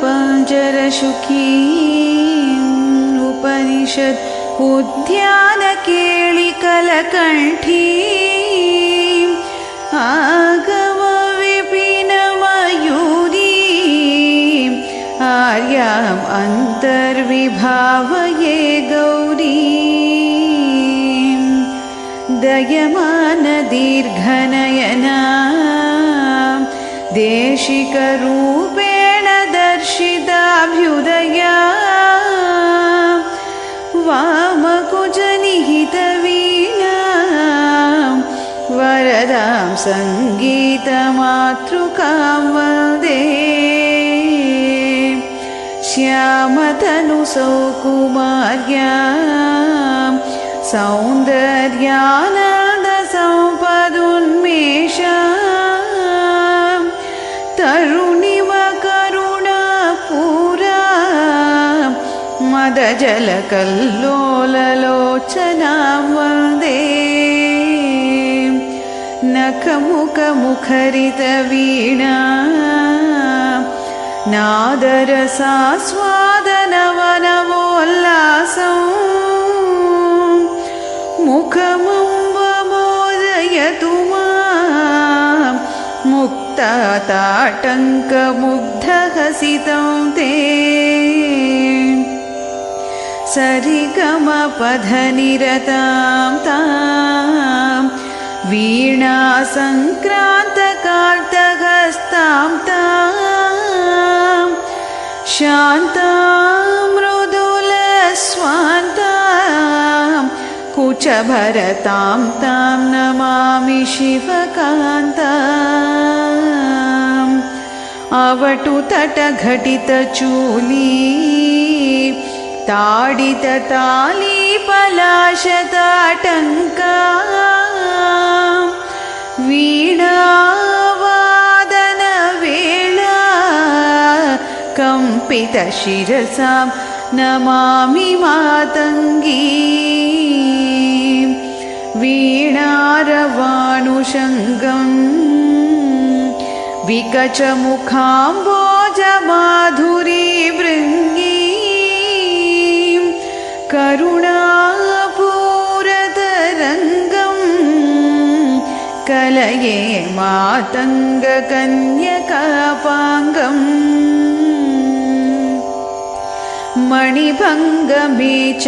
पञ्जरशुकी उपनिषत् उद्यानकेळिकलकण्ठी आगमविपिनमयूरी आर्याम् अन्तर्विभावये गौरी दयमानदीर्घनयना देशिकरूपेण वरदां सङ्गीतमातृकां वन्दे श्यामतनुसौकुमार्यां सौन्दर्यानन्दसम्पदुन्मेषा तरुणिव करुणापूरा मदजलकल्लोललोचनां वन्दे नखमुखमुखरितवीणा नादरसास्वादनवनवोल्लासम् मुखमुम्बमोदयतु मां। मुक्ताताटङ्कमुग्धहसितं ते। सरिगमपधनिरतां तां वीणासङ्क्रान्तकार्तहस्तां तां शान्तां मृदुलस्वान्तां कुचभरतां तां नमामि शिवकान्ताम्। अवटुतटघटितचूली ताडिततालीपलाशताटङ्का कम्पितशिरसां नमामि मातङ्गी। वीणारवाणुशङ्गम् विकचमुखाम्बोजमाधुरी भृङ्गी करुणापूरतरङ्गम् कलये मातङ्गकन्यकापाङ्गम् मणिभङ्गमे च